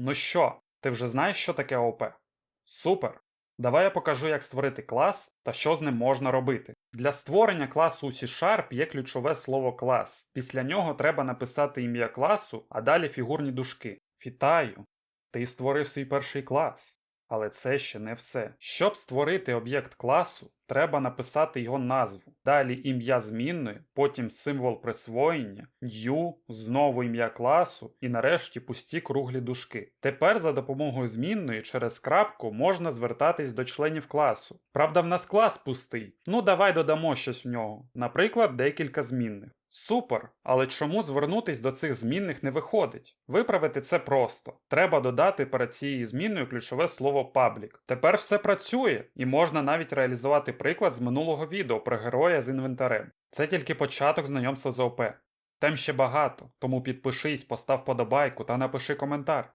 Ну що, ти вже знаєш, що таке ОП? Супер! Давай я покажу, як створити клас та що з ним можна робити. Для створення класу у C-Sharp є ключове слово клас. Після нього треба написати ім'я класу, а далі фігурні дужки. Вітаю! Ти створив свій перший клас. Але це ще не все. Щоб створити об'єкт класу, треба написати його назву, далі ім'я змінної, потім символ присвоєння, new, знову ім'я класу і нарешті пусті круглі дужки. Тепер за допомогою змінної через крапку можна звертатись до членів класу. Правда, в нас клас пустий. Ну давай додамо щось в нього, наприклад, декілька змінних. Супер! Але чому звернутись до цих змінних не виходить? Виправити це просто. Треба додати перед цією зміною ключове слово public. Тепер все працює, і можна навіть реалізувати приклад з минулого відео про героя з інвентарем. Це тільки початок знайомства з ОП. Тем ще багато, тому підпишись, постав подобайку та напиши коментар.